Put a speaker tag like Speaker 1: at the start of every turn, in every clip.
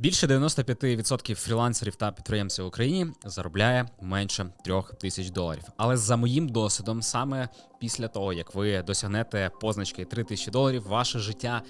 Speaker 1: Більше 95% фрілансерів та підприємців в Україні заробляє менше трьох тисяч доларів. Але за моїм досвідом, саме після того, як ви досягнете позначки 3 тисячі доларів, ваше життя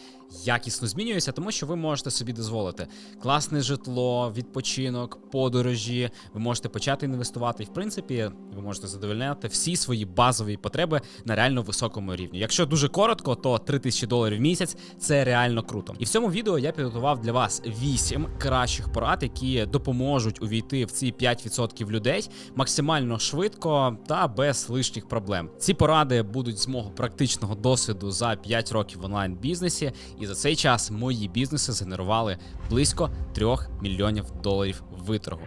Speaker 1: якісно змінюється, тому що ви можете собі дозволити класне житло, відпочинок, подорожі. Ви можете почати інвестувати, і в принципі ви можете задовольняти всі свої базові потреби на реально високому рівні. Якщо дуже коротко, то 3 тисячі доларів в місяць це реально круто. І в цьому відео я підготував для вас 8 кращих порад, які допоможуть увійти в ці 5% людей максимально швидко та без лишніх проблем. Ці поради будуть з мого практичного досвіду за 5 років в онлайн бізнесі, і за цей час мої бізнеси згенерували близько 3 мільйонів доларів виторгу.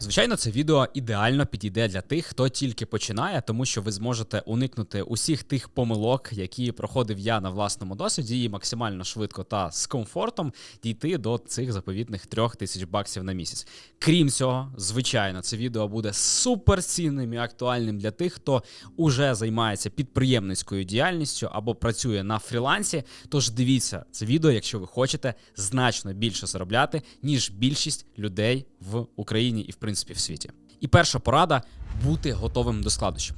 Speaker 1: Звичайно, це відео ідеально підійде для тих, хто тільки починає, тому що ви зможете уникнути усіх тих помилок, які проходив я на власному досвіді, і максимально швидко та з комфортом дійти до цих заповітних трьох тисяч баксів на місяць. Крім цього, звичайно, це відео буде суперцінним і актуальним для тих, хто уже займається підприємницькою діяльністю або працює на фрілансі. Тож дивіться це відео, якщо ви хочете значно більше заробляти, ніж більшість людей в Україні і в принципі в світі. І перша порада бути готовим до складнощів.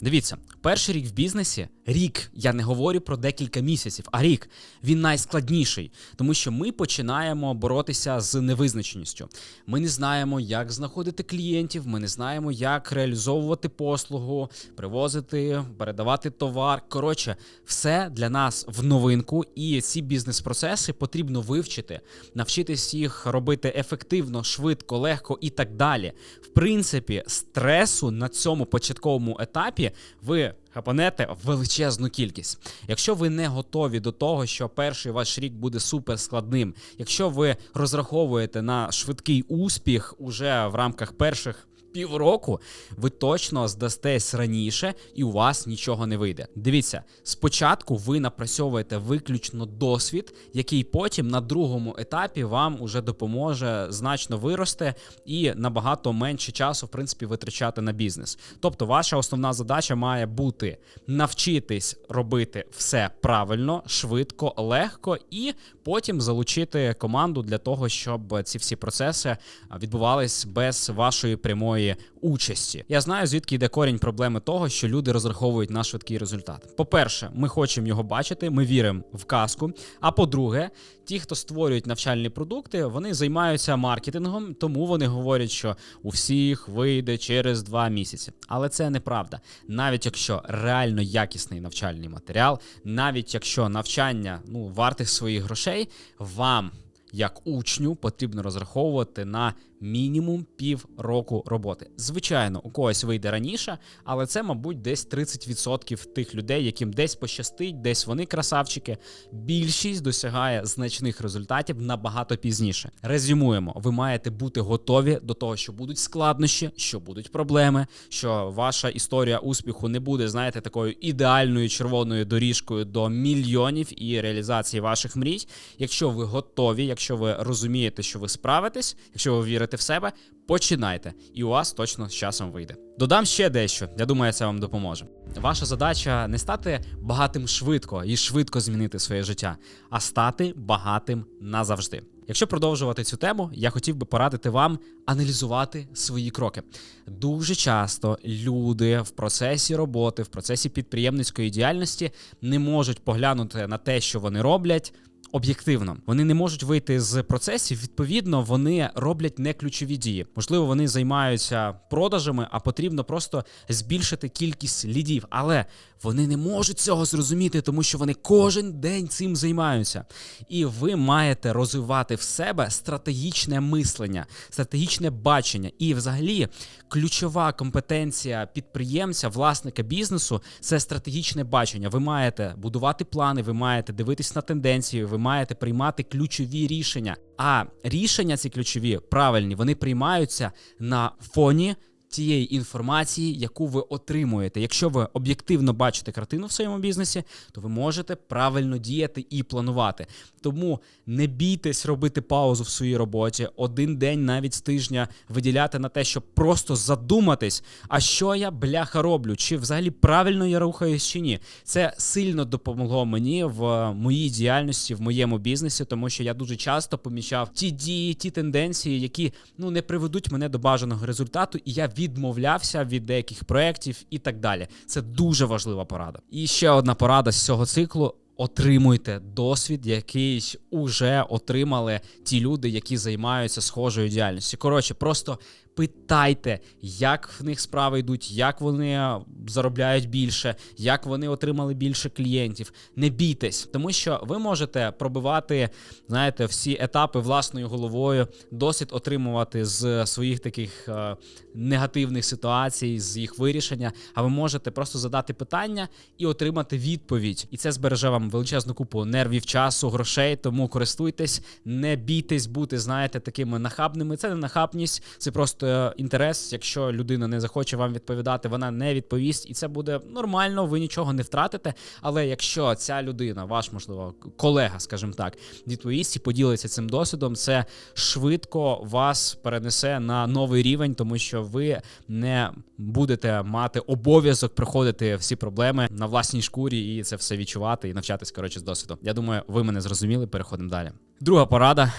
Speaker 1: Дивіться, перший рік в бізнесі, рік, я не говорю про декілька місяців, а рік він найскладніший, тому що ми починаємо боротися з невизначеністю. Ми не знаємо, як знаходити клієнтів, ми не знаємо, як реалізовувати послугу, привозити, передавати товар. Коротше, все для нас в новинку, і ці бізнес-процеси потрібно вивчити, навчитись їх робити ефективно, швидко, легко і так далі. В принципі, стресу на цьому початковому етапі ви хапанете величезну кількість. Якщо ви не готові до того, що перший ваш рік буде супер складним, якщо ви розраховуєте на швидкий успіх уже в рамках перших. Півроку ви точно здастесь раніше, і у вас нічого не вийде. Дивіться, спочатку ви напрацьовуєте виключно досвід, який потім на другому етапі вам уже допоможе значно вирости і набагато менше часу, в принципі, витрачати на бізнес. Тобто, ваша основна задача має бути навчитись робити все правильно, швидко, легко, і потім залучити команду для того, щоб ці всі процеси відбувались без вашої прямої участі. Я знаю, звідки йде корінь проблеми того, що люди розраховують на швидкий результат. По-перше, ми хочемо його бачити, ми віримо в казку. А по-друге, ті, хто створюють навчальні продукти, вони займаються маркетингом, тому вони говорять, що у всіх вийде через два місяці. Але це неправда. Навіть якщо реально якісний навчальний матеріал, навіть якщо навчання ну вартих своїх грошей, вам. Як учню потрібно розраховувати на мінімум пів року роботи. Звичайно, у когось вийде раніше, але це, мабуть, десь 30% тих людей, яким десь пощастить, десь вони красавчики. Більшість досягає значних результатів набагато пізніше. Резюмуємо, ви маєте бути готові до того, що будуть складнощі, що будуть проблеми, що ваша історія успіху не буде, знаєте, такою ідеальною червоною доріжкою до мільйонів і реалізації ваших мрій. Якщо ви готові, якщо ви розумієте, що ви справитесь, якщо ви вірите в себе, починайте, і у вас точно з часом вийде. Додам ще дещо. Я думаю, це вам допоможе. Ваша задача не стати багатим швидко і швидко змінити своє життя, а стати багатим назавжди. Якщо продовжувати цю тему, я хотів би порадити вам аналізувати свої кроки. Дуже часто люди в процесі роботи, в процесі підприємницької діяльності не можуть поглянути на те, що вони роблять. Об'єктивно, вони не можуть вийти з процесів. Відповідно, вони роблять не ключові дії. Можливо, вони займаються продажами, а потрібно просто збільшити кількість лідів. Але вони не можуть цього зрозуміти, тому що вони кожен день цим займаються. І ви маєте розвивати в себе стратегічне мислення, стратегічне бачення. І, взагалі, ключова компетенція підприємця, власника бізнесу це стратегічне бачення. Ви маєте будувати плани, ви маєте дивитись на тенденції, ви маєте приймати ключові рішення. А рішення ці ключові правильні вони приймаються на фоні тієї інформації, яку ви отримуєте. Якщо ви об'єктивно бачите картину в своєму бізнесі, то ви можете правильно діяти і планувати. Тому не бійтесь робити паузу в своїй роботі, один день навіть з тижня виділяти на те, щоб просто задуматись, а що я бляха роблю, чи взагалі правильно я рухаюсь чи ні. Це сильно допомогло мені в моїй діяльності, в моєму бізнесі, тому що я дуже часто помічав ті дії, ті тенденції, які ну не приведуть мене до бажаного результату, і я відмовлявся від деяких проєктів і так далі. Це дуже важлива порада. І ще одна порада з цього циклу. Отримуйте досвід, який уже отримали ті люди, які займаються схожою діяльністю. Коротше, просто питайте, як в них справи йдуть, як вони заробляють більше, як вони отримали більше клієнтів. Не бійтесь, тому що ви можете пробивати, знаєте, всі етапи власною головою, досвід отримувати з своїх таких е, негативних ситуацій, з їх вирішення. А ви можете просто задати питання і отримати відповідь. І це збереже вам величезну купу нервів, часу, грошей. Тому користуйтесь, не бійтесь бути, знаєте, такими нахабними. Це не нахабність, це просто інтерес. Якщо людина не захоче вам відповідати, вона не відповість, і це буде нормально. Ви нічого не втратите. Але якщо ця людина, ваш можливо колега, скажімо так, відповість і поділиться цим досвідом, це швидко вас перенесе на новий рівень, тому що ви не будете мати обов'язок приходити всі проблеми на власній шкурі і це все відчувати і навчатись коротше з досвіду. Я думаю, ви мене зрозуміли. Переходимо далі. Друга порада: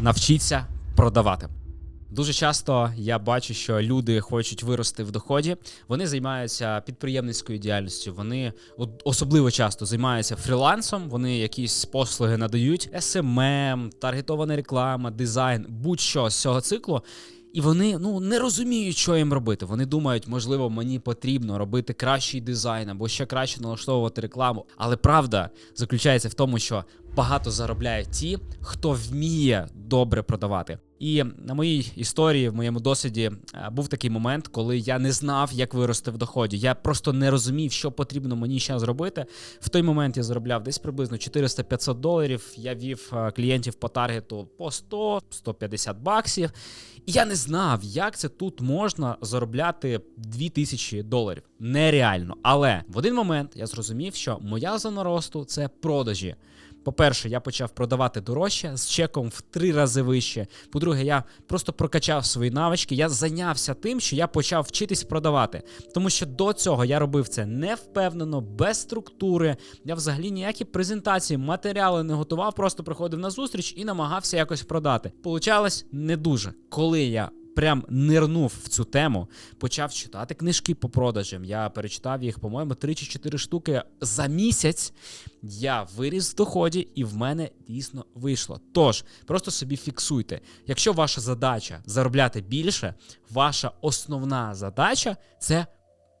Speaker 1: навчіться продавати. Дуже часто я бачу, що люди хочуть вирости в доході. Вони займаються підприємницькою діяльністю. Вони особливо часто займаються фрілансом. Вони якісь послуги надають, SMM, таргетована реклама, дизайн, будь-що з цього циклу. І вони ну не розуміють, що їм робити. Вони думають, можливо, мені потрібно робити кращий дизайн або ще краще налаштовувати рекламу. Але правда заключається в тому, що багато заробляють ті, хто вміє добре продавати. І на моїй історії, в моєму досвіді, е, був такий момент, коли я не знав, як вирости в доході. Я просто не розумів, що потрібно мені ще зробити. В той момент я заробляв десь приблизно 400-500 доларів. Я вів е, клієнтів по таргету по 100-150 баксів. І я не знав, як це тут можна заробляти 2000 доларів. Нереально. Але в один момент я зрозумів, що моя зона росту це продажі. По-перше, я почав продавати дорожче з чеком в три рази вище. По-друге, я просто прокачав свої навички. Я зайнявся тим, що я почав вчитись продавати. Тому що до цього я робив це невпевнено, без структури. Я взагалі ніякі презентації, матеріали не готував, просто приходив на зустріч і намагався якось продати. Получалось не дуже. Коли я прям нирнув в цю тему, почав читати книжки по продажам. Я перечитав їх, по-моєму, 3 чи 4 штуки за місяць. Я виріс в доході, і в мене дійсно вийшло. Тож, просто собі фіксуйте. Якщо ваша задача заробляти більше, ваша основна задача це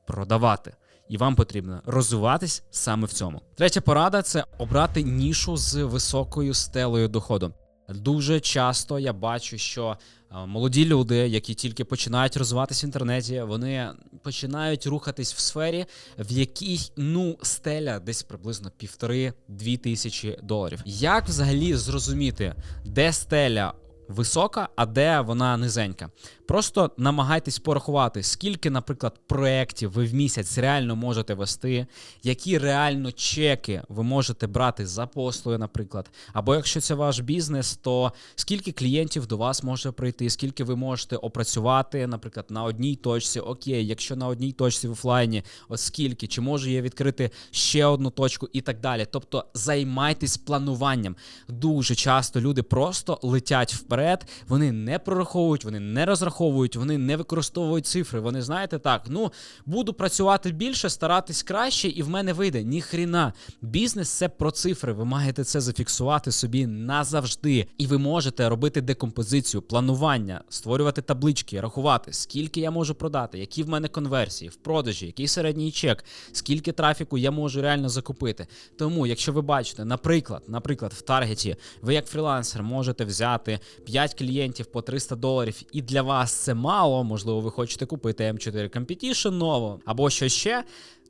Speaker 1: продавати. І вам потрібно розвиватись саме в цьому. Третя порада це обрати нішу з високою стелею доходу. Дуже часто я бачу, що молоді люди, які тільки починають розвиватися в інтернеті, вони починають рухатись в сфері, в якій ну стеля десь приблизно півтори-дві тисячі доларів. Як взагалі зрозуміти, де стеля висока, а де вона низенька. Просто намагайтесь порахувати, скільки, наприклад, проєктів ви в місяць реально можете вести, які реально чеки ви можете брати за послуги, наприклад. Або якщо це ваш бізнес, то скільки клієнтів до вас може прийти, скільки ви можете опрацювати, наприклад, на одній точці. Окей, якщо на одній точці в офлайні, оскільки, чи можу я відкрити ще одну точку і так далі. Тобто займайтесь плануванням. Дуже часто люди просто летять вперед, вони не прораховують, вони не розраховують, вони не використовують цифри. Вони знаєте так, ну буду працювати більше, старатись краще, і в мене вийде. Ніхріна. Бізнес це про цифри. Ви маєте це зафіксувати собі назавжди. І ви можете робити декомпозицію, планування, створювати таблички, рахувати, скільки я можу продати, які в мене конверсії, в продажі, який середній чек, скільки трафіку я можу реально закупити. Тому, якщо ви бачите, наприклад, наприклад, в таргеті, ви як фрілансер можете взяти 5 клієнтів по 300 доларів, і для вас це мало, можливо, ви хочете купити M4 Competition нову або що ще.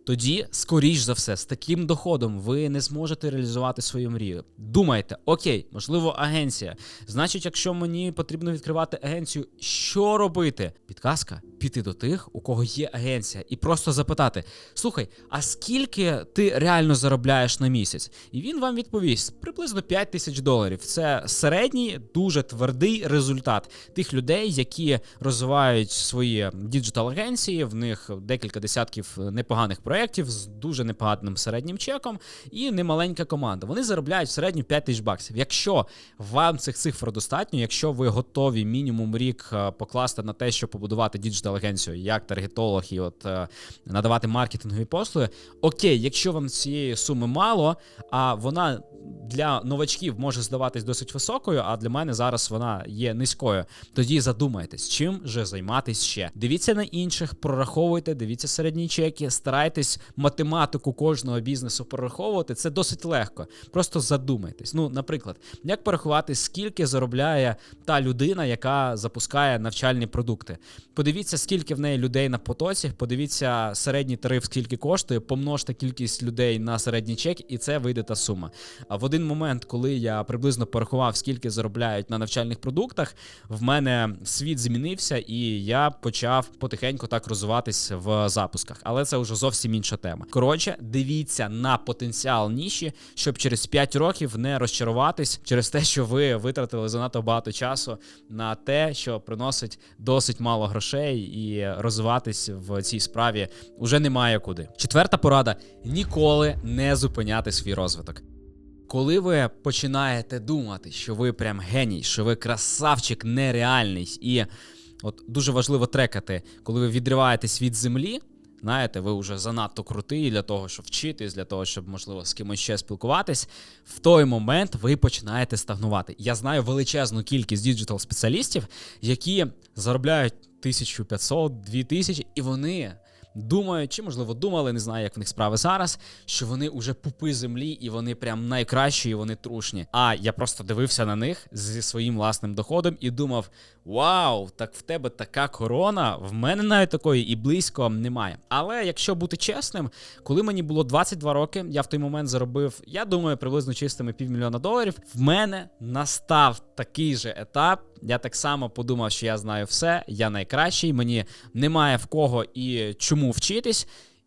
Speaker 1: Тоді, скоріш за все, з таким доходом ви не зможете реалізувати свою мрію. Думайте, окей, можливо, агенція. Значить, якщо мені потрібно відкривати агенцію, що робити? Підказка піти до тих, у кого є агенція, і просто запитати: слухай, а скільки ти реально заробляєш на місяць? І він вам відповість: приблизно 5 тисяч доларів. Це середній, дуже твердий результат тих людей, які розвивають свої діджитал-агенції. В них декілька десятків непоганих проєктів з дуже непоганим середнім чеком і немаленька команда. Вони заробляють в середньо 5 тисяч баксів. Якщо вам цих цифр достатньо, якщо ви готові мінімум рік е, покласти на те, щоб побудувати діджитал-агенцію, як таргетолог і от е, надавати маркетингові послуги, окей, якщо вам цієї суми мало, а вона для новачків може здаватись досить високою, а для мене зараз вона є низькою. Тоді задумайтесь, чим же займатись ще. Дивіться на інших, прораховуйте, дивіться середні чеки, старайтесь математику кожного бізнесу прораховувати. Це досить легко. Просто задумайтесь. Ну, наприклад, як порахувати, скільки заробляє та людина, яка запускає навчальні продукти. Подивіться, скільки в неї людей на потоці, подивіться середній тариф, скільки коштує, помножте кількість людей на середній чек, і це вийде та сума. А в один момент, коли я приблизно порахував, скільки заробляють на навчальних продуктах, в мене світ змінився, і я почав потихеньку так розвиватись в запусках. Але це вже зовсім інша тема. Коротше, дивіться на потенціал ніші, щоб через 5 років не розчаруватись через те, що ви витратили занадто багато часу на те, що приносить досить мало грошей, і розвиватись в цій справі вже немає куди. Четверта порада: ніколи не зупиняти свій розвиток. Коли ви починаєте думати, що ви прям геній, що ви красавчик нереальний, і от дуже важливо трекати, коли ви відриваєтесь від землі. Знаєте, ви вже занадто крутий для того, щоб вчитись, для того, щоб, можливо, з кимось ще спілкуватись. В той момент ви починаєте стагнувати. Я знаю величезну кількість діджитал спеціалістів, які заробляють 1500, 2000, і вони думають, чи можливо думали, не знаю, як в них справи зараз, що вони уже пупи землі і вони прям найкращі, і вони трушні. А я просто дивився на них зі своїм власним доходом і думав: Вау, так в тебе така корона, в мене навіть такої і близько немає. Але якщо бути чесним, коли мені було 22 роки, я в той момент заробив, я думаю, приблизно чистими півмільйона доларів. В мене настав такий же етап. Я так само подумав, що я знаю все, я найкращий, мені немає в кого і чому вчитись.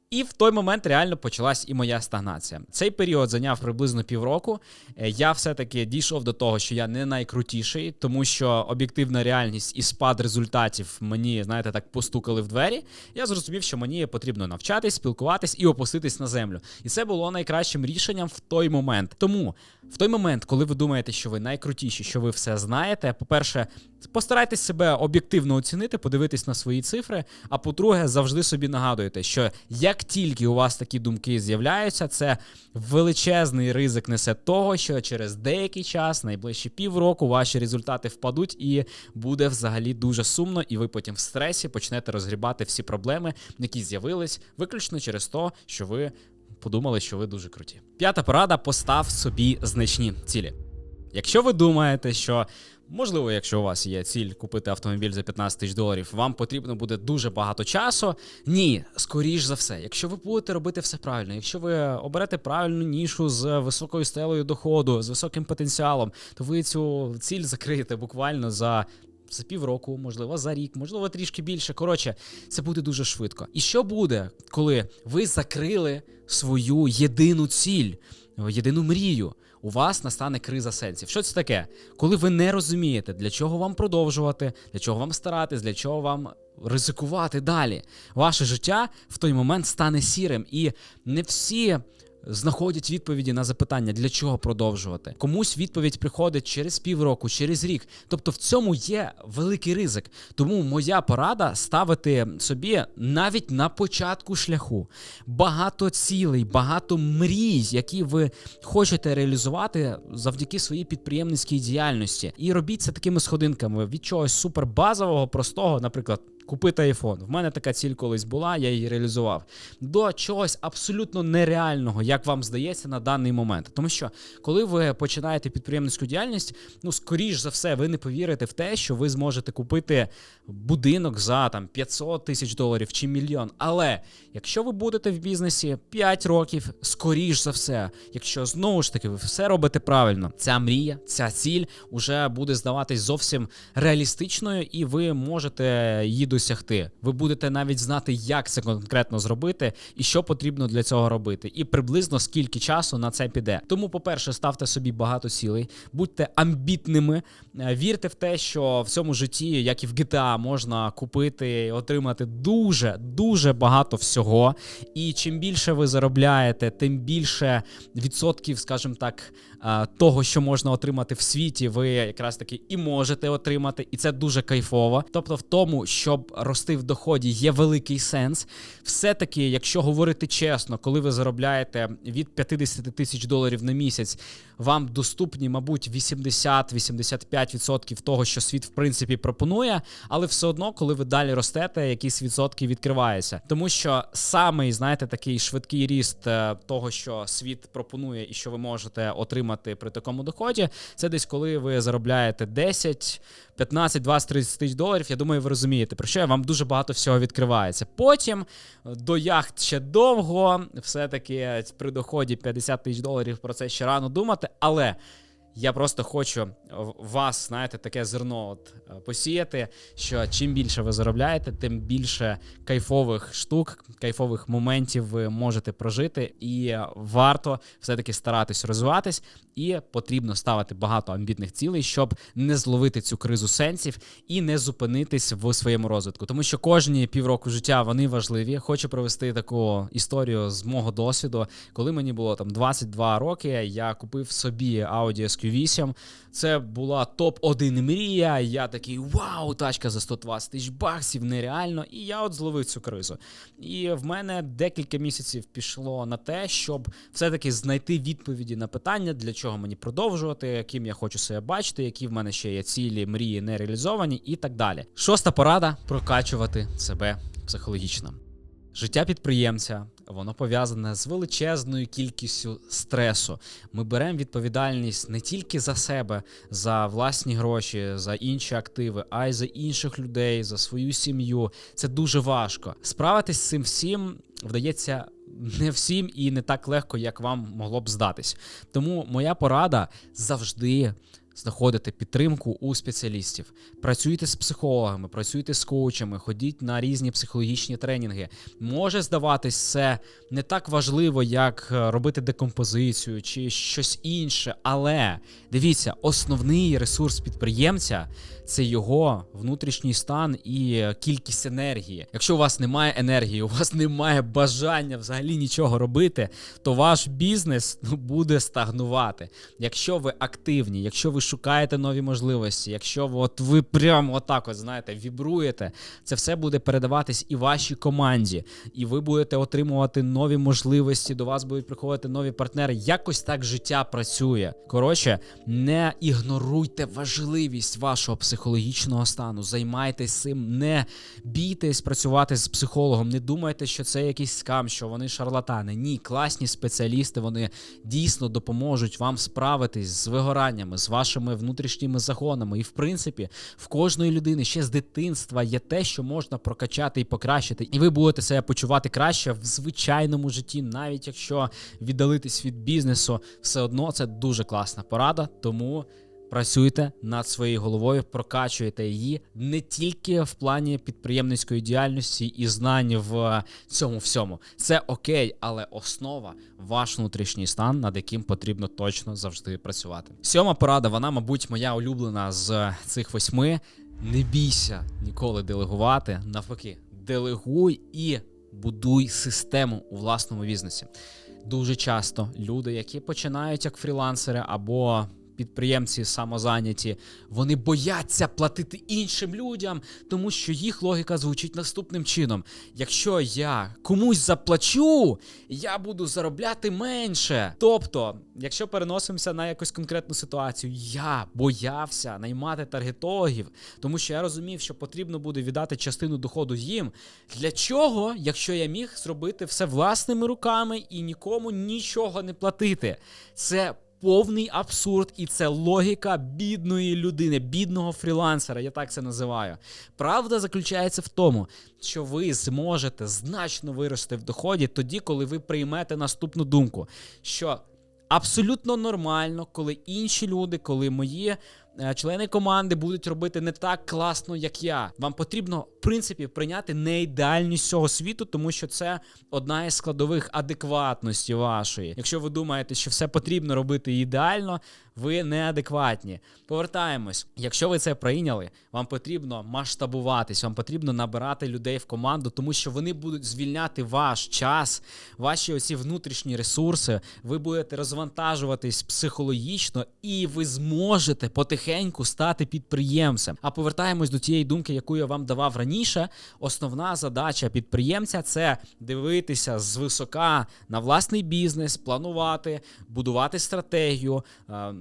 Speaker 1: І в той момент реально почалась і моя стагнація. Цей період зайняв приблизно півроку. Е, Я все-таки дійшов до того, що я не найкрутіший, тому що об'єктивна реальність і спад результатів мені, знаєте, так постукали в двері. Я зрозумів, що мені потрібно навчатись, спілкуватись і опуститись на землю. І це було найкращим рішенням в той момент. Тому в той момент, коли ви думаєте, що ви найкрутіші, що ви все знаєте, по-перше, постарайтесь себе об'єктивно оцінити, подивитись на свої цифри. А по-друге, завжди собі нагадуйте, що як тільки у вас такі думки з'являються, це величезний ризик несе того, що через деякий час, найближчі півроку, ваші результати впадуть, і буде взагалі дуже сумно, і ви потім в стресі почнете розгрібати всі проблеми, які з'явились, виключно через те, що ви подумали, що ви дуже круті. П'ята порада: постав собі значні цілі. Якщо ви думаєте, що можливо, якщо у вас є ціль купити автомобіль за 15 тисяч доларів, вам потрібно буде дуже багато часу. Ні, скоріш за все, якщо ви будете робити все правильно, якщо ви оберете правильну нішу з високою стелею доходу, з високим потенціалом, то ви цю ціль закриєте буквально за. За півроку, можливо, за рік, можливо, трішки більше. Коротше, це буде дуже швидко. І що буде, коли ви закрили свою єдину ціль, єдину мрію? У вас настане криза сенсів. Що це таке? Коли ви не розумієте, для чого вам продовжувати, для чого вам старатись, для чого вам ризикувати далі. Ваше життя в той момент стане сірим, і не всі. Знаходять відповіді на запитання, для чого продовжувати. Комусь відповідь приходить через півроку, через рік. Тобто в цьому є великий ризик. Тому моя порада ставити собі навіть на початку шляху багато цілей, багато мрій, які ви хочете реалізувати завдяки своїй підприємницькій діяльності. І робіть це такими сходинками від чогось супербазового, простого, наприклад купити айфон. В мене така ціль колись була, я її реалізував. До чогось абсолютно нереального, як вам здається, на даний момент. Тому що коли ви починаєте підприємницьку діяльність, ну скоріш за все, ви не повірите в те, що ви зможете купити будинок за там 500 тисяч доларів чи мільйон. Але якщо ви будете в бізнесі 5 років, скоріш за все, якщо знову ж таки ви все робите правильно, ця мрія, ця ціль уже буде здаватись зовсім реалістичною, і ви можете її досягти. Ви будете навіть знати, як це конкретно зробити і що потрібно для цього робити, і приблизно скільки часу на це піде. Тому, по-перше, ставте собі багато цілей, будьте амбітними, е, вірте в те, що в цьому житті, як і в GTA, можна купити, отримати дуже дуже багато всього. І чим більше ви заробляєте, тим більше відсотків, скажімо так, е, того, що можна отримати в світі, ви якраз таки і можете отримати, і це дуже кайфово. Тобто, в тому, щоб рости в доході, є великий сенс. Все-таки, якщо говорити чесно, коли ви заробляєте від 50 тисяч доларів на місяць, вам доступні, мабуть, 80-85% того, що світ в принципі пропонує, але все одно, коли ви далі ростете, якісь відсотки відкриваються. Тому що самий, знаєте, такий швидкий ріст е, того, що світ пропонує і що ви можете отримати при такому доході, це десь коли ви заробляєте 10, 15, 20, 30 тисяч доларів. Я думаю, ви розумієте, про що я вам дуже багато всього відкривається. Потім до яхт ще довго, все-таки при доході 50 тисяч доларів про це ще рано думати, але. Я просто хочу вас, знаєте, таке зерно от е, посіяти, що чим більше ви заробляєте, тим більше кайфових штук, кайфових моментів ви можете прожити, і варто все-таки старатись розвиватись, і потрібно ставити багато амбітних цілей, щоб не зловити цю кризу сенсів і не зупинитись в своєму розвитку. Тому що кожні півроку життя вони важливі. Хочу провести таку історію з мого досвіду. Коли мені було там 22 роки, я купив собі Audi SQ8. Це була топ-1 мрія. Я такий вау, тачка за 120 тисяч баксів, нереально. І я от зловив цю кризу. І в мене декілька місяців пішло на те, щоб все-таки знайти відповіді на питання, для чого мені продовжувати, ким я хочу себе бачити, які в мене ще є цілі, мрії не реалізовані, і так далі. Шоста порада прокачувати себе психологічно. Життя підприємця воно пов'язане з величезною кількістю стресу. Ми беремо відповідальність не тільки за себе, за власні гроші, за інші активи, а й за інших людей, за свою сім'ю. Це дуже важко. Справитись з цим всім вдається не всім і не так легко, як вам могло б здатись. Тому моя порада завжди. Знаходити підтримку у спеціалістів, працюйте з психологами, працюйте з коучами, ходіть на різні психологічні тренінги. Може здаватись це не так важливо, як е, робити декомпозицію чи щось інше. Але дивіться, основний ресурс підприємця це його внутрішній стан і кількість енергії. Якщо у вас немає енергії, у вас немає бажання взагалі нічого робити, то ваш бізнес ну, буде стагнувати. Якщо ви активні, якщо ви шукаєте нові можливості, якщо от ви прямо отак, от знаєте, вібруєте, це все буде передаватись і вашій команді, і ви будете отримувати нові можливості. До вас будуть приходити нові партнери. Якось так життя працює. Коротше, не ігноруйте важливість вашого психологічного стану. Займайтесь цим, не бійтесь працювати з психологом. Не думайте, що це якийсь скам, що вони шарлатани. Ні, класні спеціалісти, вони дійсно допоможуть вам справитись з вигораннями, з вашими внутрішніми загонами. І в принципі, в кожної людини ще з дитинства є те, що можна прокачати і покращити. І ви будете себе почувати краще в звичайному житті, навіть якщо віддалитись від бізнесу, все одно це дуже класна порада. Тому. Працюйте над своєю головою, прокачуйте її не тільки в плані підприємницької діяльності і знань в цьому всьому. Це окей, але основа ваш внутрішній стан, над яким потрібно точно завжди працювати. Сьома порада, вона, мабуть, моя улюблена з цих восьми. Не бійся ніколи делегувати. Навпаки, делегуй і будуй систему у власному бізнесі. Дуже часто люди, які починають як фрілансери або підприємці самозайняті, вони бояться платити іншим людям, тому що їх логіка звучить наступним чином: якщо я комусь заплачу, я буду заробляти менше. Тобто, якщо переносимося на якусь конкретну ситуацію, я боявся наймати таргетологів, тому що я розумів, що потрібно буде віддати частину доходу їм. Для чого, якщо я міг зробити все власними руками і нікому нічого не платити? Це повний абсурд, і це логіка бідної людини, бідного фрілансера, я так це називаю. Правда заключається в тому, що ви зможете значно вирости в доході тоді, коли ви приймете наступну думку, що абсолютно нормально, коли інші люди, коли мої члени команди будуть робити не так класно, як я. Вам потрібно, в принципі, прийняти не ідеальність цього світу, тому що це одна із складових адекватності вашої. Якщо ви думаєте, що все потрібно робити ідеально, ви неадекватні. Повертаємось. Якщо ви це прийняли, вам потрібно масштабуватись, вам потрібно набирати людей в команду, тому що вони будуть звільняти ваш час, ваші оці внутрішні ресурси. Ви будете розвантажуватись психологічно, і ви зможете потихеньку стати підприємцем. А повертаємось до тієї думки, яку я вам давав раніше. Основна задача підприємця це дивитися звисока на власний бізнес, планувати, будувати стратегію.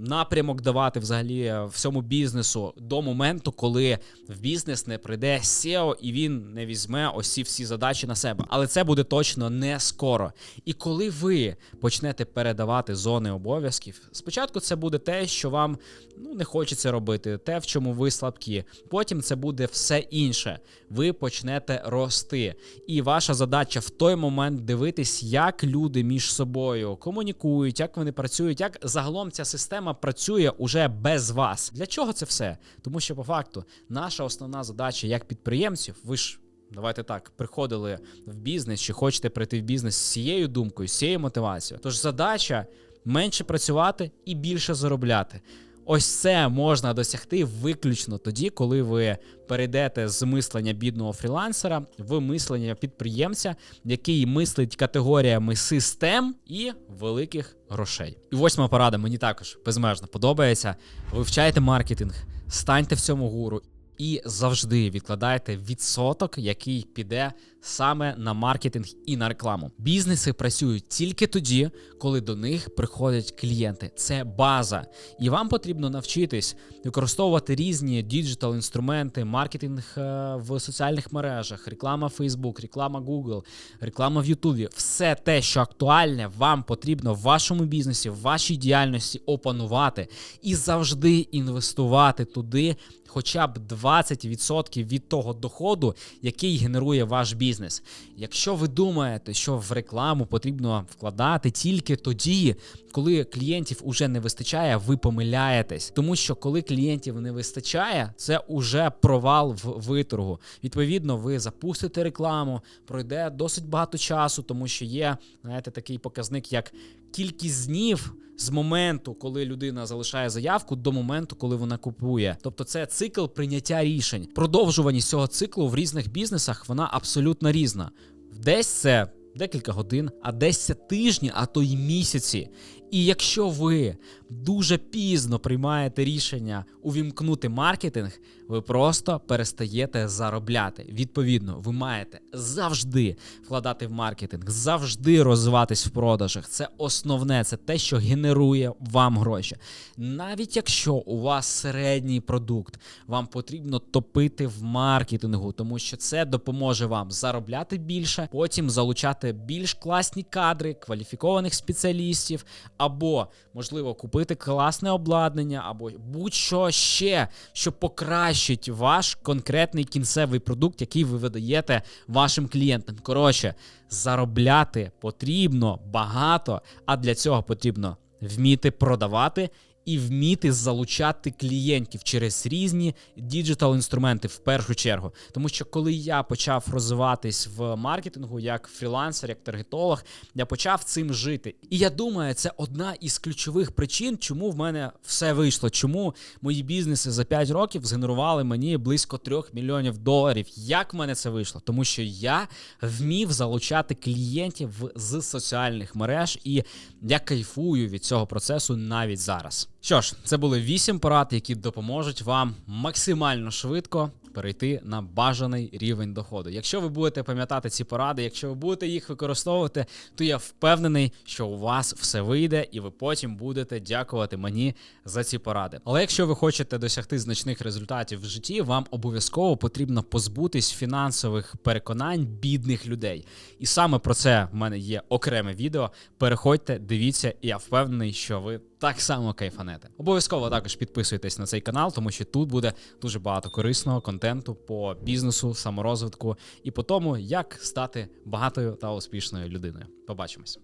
Speaker 1: Напрямок давати взагалі е, всьому бізнесу до моменту, коли в бізнес не прийде SEO і він не візьме ось ці всі задачі на себе. Але це буде точно не скоро. І коли ви почнете передавати зони обов'язків, спочатку це буде те, що вам ну не хочеться робити, те, в чому ви слабкі. Потім це буде все інше. Ви почнете рости. І ваша задача в той момент дивитись, як люди між собою комунікують, як вони працюють, як загалом ця система працює уже без вас. Для чого це все? Тому що по факту наша основна задача як підприємців, ви ж. Давайте так, приходили в бізнес, чи хочете прийти в бізнес з цією думкою, з цією мотивацією. Тож задача менше працювати і більше заробляти. Ось це можна досягти виключно тоді, коли ви перейдете з мислення бідного фрілансера в мислення підприємця, який мислить категоріями систем і великих грошей. І восьма порада мені також безмежно подобається. Вивчайте маркетинг, станьте в цьому гуру. І завжди відкладайте відсоток, який піде саме на маркетинг і на рекламу. Бізнеси працюють тільки тоді, коли до них приходять клієнти. Це база, і вам потрібно навчитись використовувати різні діджитал інструменти, маркетинг е, в соціальних мережах, реклама Facebook, реклама Google, реклама в YouTube. Все те, що актуальне, вам потрібно в вашому бізнесі, в вашій діяльності опанувати і завжди інвестувати туди. Хоча б 20% від того доходу, який генерує ваш бізнес. Якщо ви думаєте, що в рекламу потрібно вкладати тільки тоді, коли клієнтів уже не вистачає, ви помиляєтесь, тому що коли клієнтів не вистачає, це уже провал в виторгу. Відповідно, ви запустите рекламу, пройде досить багато часу, тому що є, знаєте, такий показник, як кількість днів. З моменту, коли людина залишає заявку, до моменту, коли вона купує. Тобто це цикл прийняття рішень. Продовжуваність цього циклу в різних бізнесах вона абсолютно різна. Десь це декілька годин, а десь тижні, а то й місяці. І якщо ви дуже пізно приймаєте рішення увімкнути маркетинг, ви просто перестаєте заробляти. Відповідно, ви маєте завжди вкладати в маркетинг, завжди розвиватись в продажах. Це основне, це те, що генерує вам гроші. Навіть якщо у вас середній продукт, вам потрібно топити в маркетингу, тому що це допоможе вам заробляти більше, потім залучати більш класні кадри, кваліфікованих спеціалістів, або можливо купити класне обладнання, або будь-що ще, що покращить ваш конкретний кінцевий продукт, який ви видаєте вашим клієнтам. Коротше, заробляти потрібно багато, а для цього потрібно вміти продавати. І вміти залучати клієнтів через різні діджитал інструменти в першу чергу. Тому що коли я почав розвиватись в маркетингу як фрілансер, як таргетолог, я почав цим жити. І я думаю, це одна із ключових причин, чому в мене все вийшло. Чому мої бізнеси за 5 років згенерували мені близько 3 мільйонів доларів. Як в мене це вийшло? Тому що я вмів залучати клієнтів з соціальних мереж, і я кайфую від цього процесу навіть зараз. Що ж, це були вісім порад, які допоможуть вам максимально швидко перейти на бажаний рівень доходу. Якщо ви будете пам'ятати ці поради, якщо ви будете їх використовувати, то я впевнений, що у вас все вийде, і ви потім будете дякувати мені за ці поради. Але якщо ви хочете досягти значних результатів в житті, вам обов'язково потрібно позбутись фінансових переконань бідних людей. І саме про це в мене є окреме відео. Переходьте, дивіться, і я впевнений, що ви так само кайфанете. Обов'язково також підписуйтесь на цей канал, тому що тут буде дуже багато корисного контенту по бізнесу, саморозвитку і по тому, як стати багатою та успішною людиною. Побачимось.